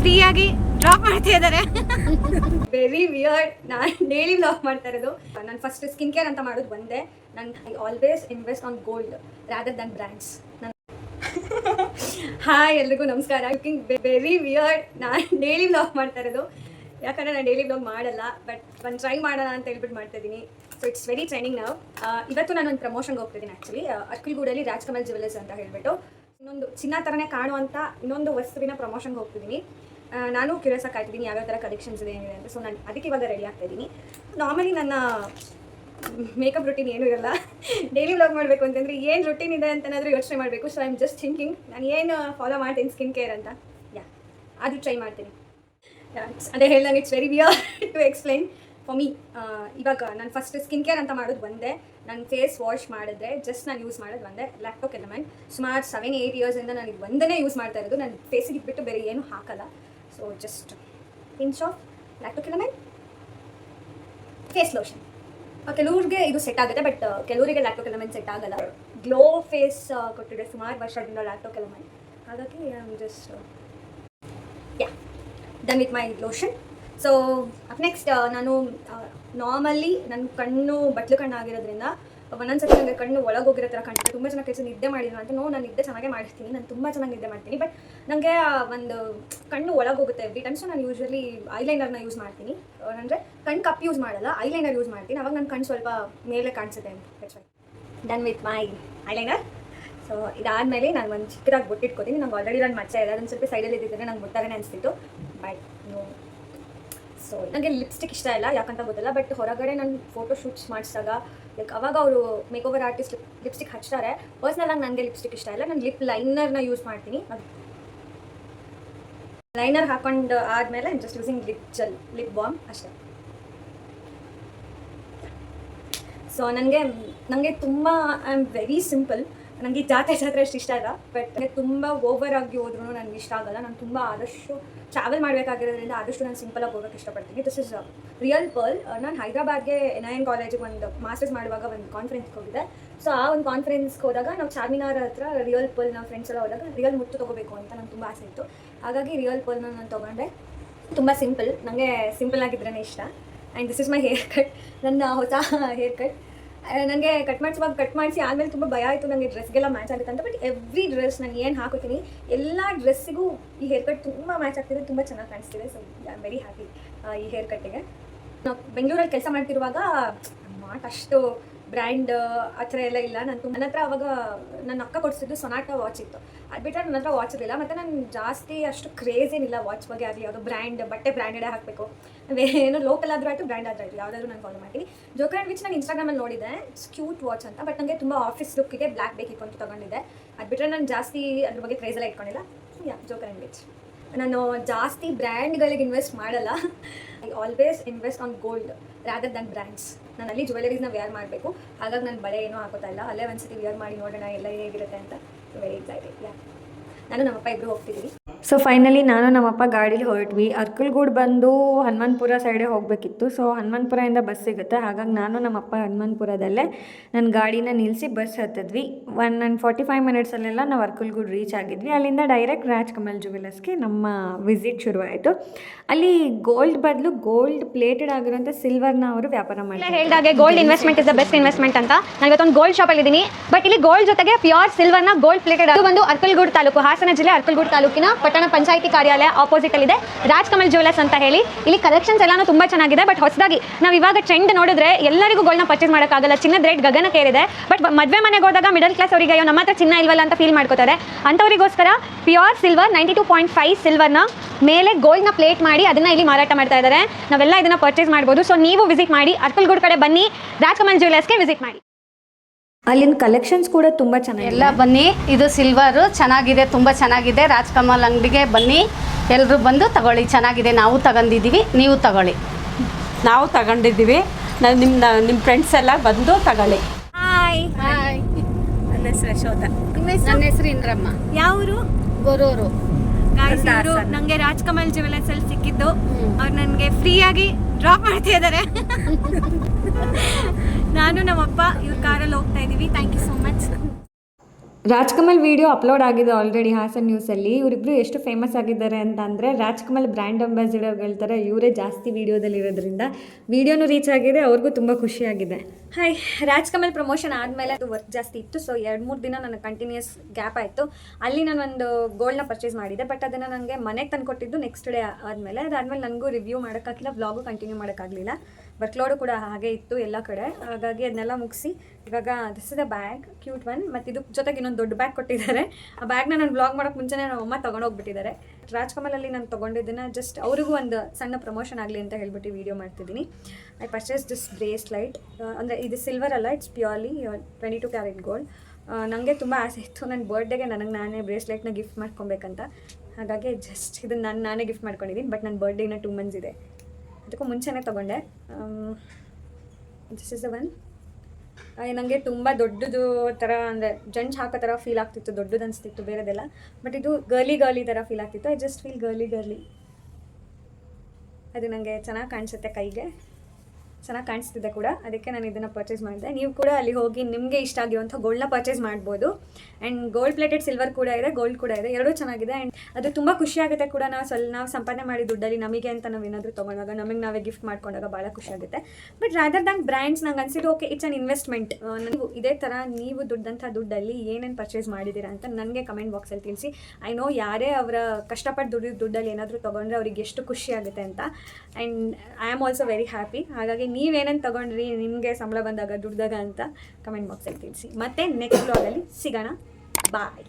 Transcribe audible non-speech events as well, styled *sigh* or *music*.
ಫ್ರೀಯಾಗಿ ಡ್ರಾಪ್ ಮಾಡ್ತಾ ಇದ್ದಾರೆ. ವೆರಿ ವಿಯರ್ಡ್ ನಾನು ಡೈಲಿ ವ್ಲಾಗ್ ಮಾಡ್ತಾ ಇರೋದು. ನಾನು ಫಸ್ಟ್ ಸ್ಕಿನ್ ಕೇರ್ ಅಂತ ಮಾಡೋದು ಬಂದೆ. ನಾನು I always invest on gold rather than brands ನಾನು ಹಾಯ್ ಎಲ್ರಿಗೂ ನಮಸ್ಕಾರ. ಲುಕಿಂಗ್ ವೆರಿ ವಿಯರ್ಡ್ ನಾನು ಡೈಲಿ ವ್ಲಾಗ್ ಮಾಡ್ತಾ ಇರೋದು. ಯಾಕಂದ್ರೆ ನಾನು ಡೈಲಿ ವ್ಲಾಗ್ ಮಾಡಲ್ಲ ಬಟ್ ಒಂದು ಟ್ರೈ ಮಾಡೋಣ ಅಂತ ಹೇಳ್ಬಿಟ್ಟು ಮಾಡ್ತಾ ಇದ್ದೀನಿ ಸೊ ಇಟ್ಸ್ ವೆರಿ ಟ್ರೈನಿಂಗ್ ನಾವು ಇವತ್ತು ನಾನು ಒಂದು ಪ್ರಮೋಷನ್ಗೆ ಹೋಗ್ತಿದ್ದೀನಿ ಆ್ಯಕ್ಚುಲಿ ಅಕ್ಕಿಗೂಡಲ್ಲಿ ರಾಜ್ಕಮಲ್ ಜುವೆಲ್ಲರ್ಸ್ ಅಂತ ಹೇಳ್ಬಿಟ್ಟು. ಇನ್ನೊಂದು ಚಿನ್ನ ಥರನೇ ಕಾಣುವಂಥ ಇನ್ನೊಂದು ವಸ್ತುವಿನ ಪ್ರಮೋಷನ್ಗೆ ಹೋಗ್ತಿದ್ದೀನಿ. ನಾನು ಕ್ಯೂರಿಯಸ್ ಆಗಿ ಕಾಯ್ತಿದ್ದೀನಿ ಯಾವ್ಯಾವ ಥರ ಕಲೆಕ್ಷನ್ಸ್ ಇದೆ ಏನಿದೆ ಅಂತ. ಸೊ ನಾನು ಅದಕ್ಕೆ ಇವಾಗ ರೆಡಿ ಆಗ್ತಾ ಇದ್ದೀನಿ. ನಾರ್ಮಲಿ ನನ್ನ ಮೇಕಪ್ ರುಟೀನ್ ಏನೂ ಇರಲ್ಲ. *laughs* ಡೈಲಿ ವ್ಲಾಗ್ ಮಾಡಬೇಕು ಅಂತಂದರೆ ಏನು ರುಟೀನ್ ಇದೆ ಅಂತನಾದರೂ ಯೋಚನೆ ಮಾಡಬೇಕು. So I am just thinking ನಾನು ಏನು ಫಾಲೋ ಮಾಡ್ತೀನಿ ಸ್ಕಿನ್ ಕೇರ್ ಅಂತ. ಯಾ ಅದು ಟ್ರೈ ಮಾಡ್ತೀನಿ. ಅದೇ ಹೇಳ್ದಂಗೆ it's very weird to explain for me ಇವಾಗ ನಾನು ಫಸ್ಟ್ ಸ್ಕಿನ್ ಕೇರ್ ಅಂತ ಮಾಡೋದು ಒಂದೇ. ನಾನು ಫೇಸ್ ವಾಶ್ ಮಾಡಿದ್ರೆ ಜಸ್ಟ್ ನಾನು ಯೂಸ್ ಮಾಡೋದು ಬಂದೆ ಲ್ಯಾಪ್ಟೋ ಎಲಮೆಂಟ್ ಸುಮಾರು ಸೆವೆನ್ ಏಯ್ಟ್ ಇಯರ್ಸಿಂದ ನಾನು ಇದು ಒಂದನೇ ಯೂಸ್ ಮಾಡ್ತಾ ಇರೋದು. ನನ್ನ ಫೇಸಿಗೆ ಇಟ್ಬಿಟ್ಟು ಬೇರೆ ಏನೂ ಹಾಕಲ್ಲ. So just pinch of Lacto ಎಲಮೆಂಟ್ face lotion ಕೆಲವ್ರಿಗೆ ಇದು ಸೆಟ್ ಆಗುತ್ತೆ ಬಟ್ ಕೆಲವರಿಗೆ ಲ್ಯಾಪ್ಟೋ ಎಲಮೆಂಟ್ ಸೆಟ್ ಆಗಲ್ಲ. ಗ್ಲೋ ಫೇಸ್ ಕೊಟ್ಟಿದೆ ಸುಮಾರು ವರ್ಷದಿಂದ ಲ್ಯಾಪ್ಟೋ ಎಲಮೆಂಟ್ ಹಾಗಾಗಿ just yeah done with my lotion so next ನಾನು ನಾರ್ಮಲಿ ನನ್ನ ಕಣ್ಣು ಬಟ್ಲು ಕಣ್ಣು ಆಗಿರೋದ್ರಿಂದ ಒಂದೊಂದ್ಸತಿ ನನಗೆ ಕಣ್ಣು ಒಳಗೋಗಿರೋ ಥರ ಕಾಣ್ತದೆ. ತುಂಬ ಚೆನ್ನಾಗಿ ಕೆಲಸ ನಿದ್ದೆ ಮಾಡಿದ್ರು ಅಂತ. ನೋ ನಾನು ನಿದ್ದೆ ಚೆನ್ನಾಗೇ ಮಾಡ್ತೀನಿ ನಾನು ತುಂಬ ಚೆನ್ನಾಗಿ ನಿದ್ದೆ ಮಾಡ್ತೀನಿ. ಬಟ್ ನನಗೆ ಒಂದು ಕಣ್ಣು ಒಳಗೋಗುತ್ತೆ ಎವ್ರಿ ಟೈಮ್ ಸೊ ನಾನು ಯೂಶ್ವಲಿ ಐಲೈನರ್ನ ಯೂಸ್ ಮಾಡ್ತೀನಿ. ಅಂದರೆ ಕಣ್ಣು ಕಪ್ ಯೂಸ್ ಮಾಡಲ್ಲ ಐಲೈನರ್ ಯೂಸ್ ಮಾಡ್ತೀನಿ. ಅವಾಗ ನನ್ನ ಕಣ್ಣು ಸ್ವಲ್ಪ ಮೇಲೆ ಕಾಣಿಸುತ್ತೆ. ಅಂತ done with my eyeliner so ಇದಾದಮೇಲೆ ನಾನು ಒಂದು ಚಿಕ್ಕದಾಗಿ ಬೊಟ್ಟಿಟ್ಕೋತೀನಿ. ನಂಗೆ ಆಲ್ರೆಡಿ ನಾನು ಮಚ್ಚ ಇದೆ ಅದನ್ನು ಸ್ವಲ್ಪ ಸೈಡಲ್ಲಿ ಇದ್ದಿದ್ದರೆ ನಂಗೆ ಗೊತ್ತಾಗನೇ ಅನಿಸ್ತಿತ್ತು. ಬಟ್ ನೋ ಸೊ ನನಗೆ ಲಿಪ್ಸ್ಟಿಕ್ ಇಷ್ಟ ಇಲ್ಲ, ಯಾಕಂತ ಗೊತ್ತಿಲ್ಲ ಬಟ್ ಹೊರಗಡೆ ನಾನು ಫೋಟೋ ಶೂಟ್ಸ್ ಮಾಡಿಸಿದಾಗ ಲೈಕ್ ಅವಾಗ ಅವರು ಮೇಕ್ ಓವರ್ ಆರ್ಟಿಸ್ಟ್ ಲಿಪ್ಸ್ಟಿಕ್ ಹಚ್ತಾರೆ. ಪರ್ಸ್ನಲ್ ಆಗಿ ನನಗೆ ಲಿಪ್ಸ್ಟಿಕ್ ಇಷ್ಟ ಇಲ್ಲ, ನಾನು ಲಿಪ್ ಲೈನರ್ನ ಯೂಸ್ ಮಾಡ್ತೀನಿ. ಲೈನರ್ ಹಾಕೊಂಡು ಆದಮೇಲೆ just using lip gel lip balm ಅಷ್ಟೇ. ಸೊ ನನಗೆ ನನಗೆ ತುಂಬ ಐ ಆಮ್ ವೆರಿ ಸಿಂಪಲ್ ನನಗೆ ಜಾತ್ರೆ ಜಾತ್ರೆ ಅಷ್ಟು ಇಷ್ಟ ಇಲ್ಲ. ಬಟ್ ನನಗೆ ತುಂಬ ಓವರ್ ಆಗಿ ಹೋದ್ರೂ ನನಗೆ ಇಷ್ಟ ಆಗಲ್ಲ. ನಾನು ತುಂಬ ಆದಷ್ಟು ಟ್ರಾವೆಲ್ ಮಾಡಬೇಕಾಗಿರೋದ್ರಿಂದ ಆದಷ್ಟು ನಾನು ಸಿಂಪಲಾಗಿ ಹೋಗೋಕ್ಕೆ ಇಷ್ಟಪಡ್ತೀನಿ. ದಿಸ್ ಇಸ್ ರಿಯಲ್ ಪರ್ಲ್ ನಾನು ಹೈದ್ರಾಬಾದ್ಗೆ ಎನ್ ಐ ಎನ್ ಕಾಲೇಜಿಗೆ ಒಂದು ಮಾಸ್ಟರ್ಸ್ ಮಾಡುವಾಗ ಒಂದು ಕಾನ್ಫರೆನ್ಸ್ಗೆ ಹೋಗಿದ್ದೆ. ಸೊ ಆ ಒಂದು ಕಾನ್ಫರೆನ್ಸ್ಗೆ ಹೋದಾಗ ನಾವು ಚಾರ್ಮಿನಾರ್ ಹತ್ರ ರಿಯಲ್ ಪರ್ಲ್ ನಾವು ಫ್ರೆಂಡ್ಸ್ ಎಲ್ಲ ಹೋದಾಗ ರಿಯಲ್ ಮುತ್ತು ತೊಗೋಬೇಕು ಅಂತ ನಂಗೆ ತುಂಬ ಆಸೆ ಇತ್ತು. ಹಾಗಾಗಿ ರಿಯಲ್ ಪರ್ಲ್ನ ನಾನು ತೊಗೊಂಡೆ. ತುಂಬ ಸಿಂಪಲ್ ನನಗೆ ಸಿಂಪಲ್ ಆಗಿದ್ರೇ ಇಷ್ಟ. And this is my haircut ನನ್ನ ಹೊಸ *laughs* ಹೇರ್ ಕಟ್ ನನಗೆ ಕಟ್ ಮಾಡಿಸುವಾಗ ಕಟ್ ಮಾಡಿಸಿ ಆದಮೇಲೆ ತುಂಬ ಭಯ ಆಯಿತು. ನನಗೆ ಡ್ರೆಸ್ಗೆಲ್ಲ ಮ್ಯಾಚ್ ಆಗುತ್ತೆ ಅಂತ. ಬಟ್ ಎವ್ರಿ ಡ್ರೆಸ್ ನಾನು ಏನು ಹಾಕೋತೀನಿ, ಎಲ್ಲ ಡ್ರೆಸ್ಸಿಗೂ ಈ ಹೇರ್ ಕಟ್ ತುಂಬ ಮ್ಯಾಚ್ ಆಗ್ತಿದೆ, ತುಂಬ ಚೆನ್ನಾಗಿ ಕಾಣಿಸ್ತಿದೆ. So I am very happy ಈ ಹೇರ್ ಕಟ್ಟಿಗೆ ನಾವು ಬೆಂಗಳೂರಲ್ಲಿ ಕೆಲಸ ಮಾಡ್ತಿರುವಾಗ, ಮಾಟ್ ಅಷ್ಟು ಬ್ರ್ಯಾಂಡ್, ಆ ಥರ ಎಲ್ಲ ಇಲ್ಲ. ನಾನು ತುಂಬ ನನ್ನ ಹತ್ರ ಅವಾಗ ನನ್ನ ಅಕ್ಕ ಕೊಡಿಸಿದ್ದು ಸೊನಾಟ ವಾಚ್ ಇತ್ತು. ಅದು ಬಿಟ್ಟರೆ ನನ್ನ ಹತ್ರ ವಾಚ್ ಇರಲಿಲ್ಲ. ಮತ್ತು ನಾನು ಜಾಸ್ತಿ ಅಷ್ಟು ಕ್ರೇಜ್ ಏನಿಲ್ಲ ವಾಚ್ ಬಗ್ಗೆ ಆಗಲಿ, ಯಾವುದೋ ಬ್ರ್ಯಾಂಡ್, ಬಟ್ಟೆ ಬ್ರ್ಯಾಂಡೆಡೇ ಹಾಕಬೇಕು. ಏನೋ ಲೋಕಲ್ ಆದರೂ ಆಯಿತು ಬ್ರ್ಯಾಂಡ್ ಆದರೂ ಆಯಿತು. ಯಾವುದಾದ್ರೂ ನಾನು ಫಾಲೋ ಮಾಡ್ತೀನಿ. ಜೋಕರ್ ಆ್ಯಂಡ್ ವಿಚ್ ನಾನು ಇನ್ಸ್ಟಾಗ್ರಾಮಲ್ಲಿ ನೋಡಿದೆ ಕ್ಯೂಟ್ ವಾಚ್ ಅಂತ ಬಟ್ ನನಗೆ ತುಂಬ ಆಫೀಸ್ ಲುಕ್ಕಿಗೆ ಬ್ಲ್ಯಾಕ್ ಬೇಕಿತ್ತು ಅಂತ ತೊಗೊಂಡಿದ್ದೆ. ಅದು ಬಿಟ್ಟರೆ ನಾನು ಜಾಸ್ತಿ ಅದ್ರ ಬಗ್ಗೆ ಕ್ರೇಜೆಲ್ಲ ಇಟ್ಕೊಂಡಿಲ್ಲ. ಯಾ ಜೋಕರ್ ಆ್ಯಂಡ್ ವಿಚ್ ನಾನು ಜಾಸ್ತಿ ಬ್ರ್ಯಾಂಡ್ಗಳಿಗೆ ಇನ್ವೆಸ್ಟ್ ಮಾಡಲ್ಲ. I always invest on gold rather than brands ನಾನು ಅಲ್ಲಿ ಜ್ಯುವೆಲರೀಸ್ನ ವೇರ್ ಮಾಡಬೇಕು. ಹಾಗಾಗಿ ನಾನು ಬಳೆ ಏನೂ ಹಾಕೋತಾ ಇಲ್ಲ. ಅಲ್ಲೇ ಸರ್ತಿ ವೇರ್ ಮಾಡಿ ನೋಡೋಣ ಎಲ್ಲ ಹೇಗಿರುತ್ತೆ ಅಂತ. ವೆರಿ ಎಕ್ಸೈಟೆಡ್ ಯಾ ನಾನು ನಮ್ಮಪ್ಪ ಇಬ್ಬರು ಹೋಗ್ತಿದ್ದೀವಿ ಸೊ ಫೈನಲಿ ನಾನು ನಮ್ಮಪ್ಪ ಗಾಡೀಲಿ ಹೊರಟ್ವಿ. ಅರ್ಕಲ್ಗೂಡು ಬಂದು ಹನುಮಂತಪುರ ಸೈಡೇ ಹೋಗಬೇಕಿತ್ತು. ಸೊ ಹನುಮಾನ್ಪುರದಿಂದ ಬಸ್ ಸಿಗುತ್ತೆ. ಹಾಗಾಗಿ ನಾನು ನಮ್ಮಪ್ಪ ಹನುಮಂತಪುರದಲ್ಲೇ ನನ್ನ ಗಾಡಿನ ನಿಲ್ಲಿಸಿ ಬಸ್ ಹತ್ತಿದ್ವಿ. ಒನ್ ಆ್ಯಂಡ್ ಫಾರ್ಟಿ ಫೈವ್ ಮಿನಿಟ್ಸಲ್ಲೆಲ್ಲ ನಾವು ಅರ್ಕಲ್ಗೂಡು ರೀಚ್ ಆಗಿದ್ವಿ. ಅಲ್ಲಿಂದ ಡೈರೆಕ್ಟ್ ರಾಜ್ ಕಮಲ್ ಜುವೆಲರ್ಸ್ಗೆ ನಮ್ಮ ವಿಸಿಟ್ ಶುರುವಾಯಿತು. ಅಲ್ಲಿ ಗೋಲ್ಡ್ ಬದಲು ಗೋಲ್ಡ್ ಪ್ಲೇಟೆಡ್ ಆಗಿರೋಂಥ ಸಿಲ್ವರ್ನ ಅವರು ವ್ಯಾಪಾರ ಮಾಡ್ತಾರೆ ಹೇಳಿದಾಗೆ gold investment is the best investment ಅಂತ. ನಾನು ಇವತ್ತೊಂದು ಗೋಲ್ಡ್ ಶಾಪಲ್ಲಿ ಇದ್ದೀನಿ ಬಟ್ ಇಲ್ಲಿ ಗೋಲ್ಡ್ ಜೊತೆಗೆ ಪ್ಯೂರ್ ಸಿಲ್ವರ್ನ ಗೋಲ್ಡ್ ಪ್ಲೇಟೆಡ್ ಅದು ಒಂದು ಅರ್ಕಲ್ಗೂಡು ತಾಲೂಕು ಹಾಸನ ಜಿಲ್ಲೆ ಅರ್ಕಲ್ಗೂಡು ತಾಲೂಕಿನ ಪಟ್ಟಣ ಪಂಚಾಯಿತಿ ಕಾರ್ಯಾಲಯ ಆಪೋಸಿಟ್ ಅಲ್ಲಿ ಇದೆ ರಾಜ್ಕಮಲ್ ಜ್ಯುವೆಲರ್ಸ್ ಅಂತ ಹೇಳಿ. ಇಲ್ಲಿ ಕಲೆಕ್ಷನ್ಸ್ ಎಲ್ಲಾನು ತುಂಬಾ ಚೆನ್ನಾಗಿದೆ. ಬಟ್ ಹೊಸದಾಗಿ ನಾವು ಇವಾಗ ಟ್ರೆಂಡ್ ನೋಡಿದ್ರೆ ಎಲ್ಲರಿಗೂ ಗೋಲ್ನ ಪರ್ಚೇಸ್ ಮಾಡೋಕ್ಕಾಗಲ್ಲ. ಚಿನ್ನದ ರೇಟ್ ಗಗನಕ್ಕೇರಿದೆ ಬಟ್ ಮದುವೆ ಮನೆಗೆ ಹೋದಾಗ ಮಿಡಲ್ ಕ್ಲಾಸ್ ಅವರಿಗೆ, ಅಯ್ಯೋ ನಮ್ಮ ಹತ್ರ ಚಿನ್ನ ಇಲ್ವಲ್ಲ ಅಂತ ಫೀಲ್ ಮಾಡ್ಕೋತಾರೆ. ಅಂಥವರಿಗೋಸ್ಕರ pure silver ninety two point five ಸಿಲ್ವರ್ನ ಮೇಲೆ ಗೋಲ್ಡ್ನ ಪ್ಲೇಟ್ ಮಾಡಿ ಅದನ್ನ ಇಲ್ಲಿ ಮಾರಾಟ ಮಾಡ್ತಾ ಇದ್ದಾರೆ. ನಾವೆಲ್ಲ ಇದನ್ನ ಪರ್ಚೇಸ್ ಮಾಡ್ಬೋದು. ಸೊ ನೀವು ವಿಸಿಟ್ ಮಾಡಿ ಅರ್ಕಲ್ಗೂಡ್ ಕಡೆ ಬನ್ನಿ. ರಾಜ್ಕಮಲ್ ಜ್ಯುವೆಲರ್ಸ್ಗೆ ವಿಸಿಟ್ ಮಾಡಿ. ಅಲ್ಲಿನ ಕಲೆಕ್ಷನ್ಸ್ ಕೂಡ ತುಂಬಾ ಚೆನ್ನಾಗಿದೆ. ಎಲ್ಲ ಬನ್ನಿ. ಇದು ಸಿಲ್ವರು ಚೆನ್ನಾಗಿದೆ ತುಂಬಾ ಚೆನ್ನಾಗಿದೆ. ರಾಜ್ಕಮಲ್ ಅಂಗಡಿಗೆ ಬನ್ನಿ. ಎಲ್ಲರೂ ಬಂದು ತಗೊಳ್ಳಿ. ಚೆನ್ನಾಗಿದೆ. ನಾವು ತಗೊಂಡಿದ್ದೀವಿ. ನೀವು ತಗೊಳ್ಳಿ. ನಾವು ತಗೊಂಡಿದ್ದೀವಿ. ನಾವು ನಿಮ್ಮ ನಿಮ್ಮ ಫ್ರೆಂಡ್ಸ್ ಎಲ್ಲ ಬಂದು ತಗೊಳ್ಳಿ. ಹಾಯ್ ಹಾಯ್ ನನ್ನ ಹೆಸರು ಯಶೋಧ. ನನ್ನ ಹೆಸರು ಇಂದ್ರಮ್ಮ. ಯಾವರು ಗೊರೂರು. ಗಾಯ್ಸ್ ಇವರು ನನಗೆ ರಾಜ್ಕಮಲ್ ಜ್ಯುವೆಲರ್ಸ್ ಅಲ್ಲಿ ಸಿಕ್ಕಿದ್ದು. ಅವ್ರು ನನಗೆ ಫ್ರೀಯಾಗಿ ಡ್ರಾಪ್ ಮಾಡ್ತಾ ಇದ್ದಾರೆ *laughs* ನಾನು ನಮ್ಮಪ್ಪ ಇವ್ರ ಕಾರಲ್ಲಿ ಹೋಗ್ತಾ ಇದ್ದೀವಿ thank you so much Rajkamal video upload ಆಗಿದೆ ಆಲ್ರೆಡಿ ಹಾಸನ್ ನ್ಯೂಸಲ್ಲಿ ಇವರಿಬ್ರು ಎಷ್ಟು ಫೇಮಸ್ ಆಗಿದ್ದಾರೆ ಅಂತ ಅಂದರೆ ರಾಜ್ಕಮಲ್ ಬ್ರ್ಯಾಂಡ್ ಅಂಬಾಸಿಡರ್ಗಳ ಥರ ಇವರೇ ಜಾಸ್ತಿ ವೀಡಿಯೋದಲ್ಲಿರೋದ್ರಿಂದ ವಿಡಿಯೋನು ರೀಚ್ ಆಗಿದೆ ಅವ್ರಿಗೂ ತುಂಬ ಖುಷಿಯಾಗಿದೆ ಹಾಯ್ ರಾಜ್ಕಮಲ್ ಪ್ರಮೋಷನ್ ಆದಮೇಲೆ ಅದು ವರ್ಕ್ ಜಾಸ್ತಿ ಇತ್ತು. ಸೊ ಎರಡು ಮೂರು ದಿನ ನನಗೆ ಕಂಟಿನ್ಯೂಸ್ ಗ್ಯಾಪ್ ಆಯಿತು. ಅಲ್ಲಿ ನಾನು ಒಂದು ಗೋಲ್ಡ್ನ ಪರ್ಚೇಸ್ ಮಾಡಿದ್ದೆ ಬಟ್ ಅದನ್ನು ನನಗೆ ಮನೆಗೆ ತಂದು ಕೊಟ್ಟಿದ್ದು ನೆಕ್ಸ್ಟ್ ಡೇ ಆದಮೇಲೆ. ಅದಾದಮೇಲೆ ನನಗೂ ರಿವ್ಯೂ ಮಾಡೋಕ್ಕಾಗಿಲ್ಲ ವ್ಲಾಗು ಕಂಟಿನ್ಯೂ ಮಾಡೋಕ್ಕಾಗಲಿಲ್ಲ. ವರ್ಕ್ಲೋಡು ಕೂಡ ಹಾಗೆ ಇತ್ತು ಎಲ್ಲ ಕಡೆ. ಹಾಗಾಗಿ ಅದನ್ನೆಲ್ಲ ಮುಗಿಸಿ ಇವಾಗ this is a bag cute one ಮತ್ತು ಇದು ಜೊತೆಗೆ ಇನ್ನೊಂದು ದೊಡ್ಡ ಬ್ಯಾಗ್ ಕೊಟ್ಟಿದ್ದಾರೆ. ಆ ಬ್ಯಾಗ್ನ ನಾನು ಬ್ಲಾಗ್ ಮಾಡೋಕ್ಕೆ ಮುಂಚೆನೇ ನಮ್ಮ ಅಮ್ಮ ತೊಗೊಂಡೋಗ್ಬಿಟ್ಟಿದ್ದಾರೆ. ರಾಜ್ಕಮಲಲ್ಲಿ ನಾನು ತೊಗೊಂಡಿದ್ದನ್ನು ಜಸ್ಟ್ ಅವರಿಗೂ ಒಂದು ಸಣ್ಣ ಪ್ರಮೋಷನ್ ಆಗಲಿ ಅಂತ ಹೇಳ್ಬಿಟ್ಟು ವೀಡಿಯೋ ಮಾಡ್ತಿದ್ದೀನಿ. ಐ ಪರ್ಚೇಸ್ ದಿಸ್ ಬ್ರೇಸ್ಲೈಟ್ ಅಂದರೆ ಇದು ಸಿಲ್ವರ್ ಅಲ್ಲ it's purely twenty two carat gold ನನಗೆ ತುಂಬ ಆಸೆ ಇತ್ತು. ನನ್ನ ಬರ್ಡೇಗೆ ನನಗೆ ನಾನೇ ಬ್ರೇಸ್ಲೈಟ್ನ ಗಿಫ್ಟ್ ಮಾಡ್ಕೊಬೇಕಂತ. ಹಾಗಾಗಿ ಜಸ್ಟ್ ಇದನ್ನು ನಾನು ನಾನೇ ಗಿಫ್ಟ್ ಮಾಡ್ಕೊಂಡಿದ್ದೀನಿ. ಬಟ್ ನನ್ನ ಬರ್ಡೇನ ಟೂ ಮಂತ್ಸ್ ಇದೆ. ಅದಕ್ಕೂ ಮುಂಚೆನೇ ತೊಗೊಂಡೆ. ದಿಸ್ ಇಸ್ ದ ಒನ್ ನನಗೆ ತುಂಬ ದೊಡ್ಡದು ಥರ ಅಂದರೆ ಜಂಜ್ ಹಾಕೋ ಥರ ಫೀಲ್ ಆಗ್ತಿತ್ತು, ದೊಡ್ಡದು ಅನಿಸ್ತಿತ್ತು ಬೇರೆದೆಲ್ಲ. ಬಟ್ ಇದು ಗರ್ಲಿ ಗರ್ಲಿ ಥರ ಫೀಲ್ ಆಗ್ತಿತ್ತು. I just feel girly girly ಅದು ನನಗೆ ಚೆನ್ನಾಗಿ ಕಾಣಿಸುತ್ತೆ ಕೈಗೆ. ಚೆನ್ನಾಗಿ ಕಾಣಿಸ್ತಿದೆ ಕೂಡ. ಅದಕ್ಕೆ ನಾನು ಇದನ್ನು ಪರ್ಚೇಸ್ ಮಾಡಿದೆ ನೀವು ಕೂಡ ಅಲ್ಲಿ ಹೋಗಿ ನಿಮಗೆ ಇಷ್ಟ ಆಗಿರುವಂಥ ಗೋಲ್ಡ್ನ ಪರ್ಚೇಸ್ ಮಾಡ್ಬೋದು. ಆ್ಯಂಡ್ ಗೋಲ್ಡ್ ಪ್ಲೇಟೆಡ್ ಸಿಲ್ವರ್ ಕೂಡ ಇದೆ ಗೋಲ್ಡ್ ಕೂಡ ಇದೆ. ಎರಡೂ ಚೆನ್ನಾಗಿದೆ. ಆ್ಯಂಡ್ ಅದು ತುಂಬ ಖುಷಿ ಆಗುತ್ತೆ ಕೂಡ. ನಾವು ಸ್ವಲ್ಪ, ನಾವು ಸಂಪಾದನೆ ಮಾಡಿ ದುಡ್ಡಲ್ಲಿ ನಮಗೆ ಅಂತ ನಾವು ಏನಾದರೂ ತೊಗೊಂಡಾಗ, ನಮಗೆ ನಾವೇ ಗಿಫ್ಟ್ ಮಾಡ್ಕೊಂಡಾಗ ಭಾಳ ಖುಷಿ ಆಗುತ್ತೆ. ಬಟ್ ರಾದರ್ ದ್ಯಾನ್ ಬ್ರ್ಯಾಂಡ್ಸ್ ನಂಗೆ ಅನ್ಸಿದ್ದು ಓಕೆ ಇಟ್ಸ್ ಅನ್ ಇನ್ವೆಸ್ಟ್ಮೆಂಟ್ ನೀವು ಇದೇ ಥರ ನೀವು ದುಡ್ಡಂಥ ದುಡ್ಡಲ್ಲಿ ಏನೇನು ಪರ್ಚೇಸ್ ಮಾಡಿದ್ದೀರಾ ಅಂತ ನನಗೆ ಕಮೆಂಟ್ ಬಾಕ್ಸಲ್ಲಿ ತಿಳಿಸಿ. ಐ ನೋ ಯಾರೇ ಅವರ ಕಷ್ಟಪಟ್ಟು ದುಡ್ಡು, ದುಡ್ಡಲ್ಲಿ ಏನಾದರೂ ತೊಗೊಂಡ್ರೆ ಅವ್ರಿಗೆ ಎಷ್ಟು ಖುಷಿ ಆಗುತ್ತೆ ಅಂತ. And I am also very happy ಹಾಗಾಗಿ ನೀವೇನೇನು ತೊಗೊಂಡ್ರಿ, ನಿಮಗೆ ಸಂಬಳ ಬಂದಾಗ ದುಡ್ದಾಗ ಅಂತ ಕಮೆಂಟ್ ಬಾಕ್ಸಲ್ಲಿ ತಿಳಿಸಿ. ಮತ್ತೆ ನೆಕ್ಸ್ಟ್ ಬ್ಲಾಗಲ್ಲಿ ಸಿಗೋಣ. ಬಾಯ್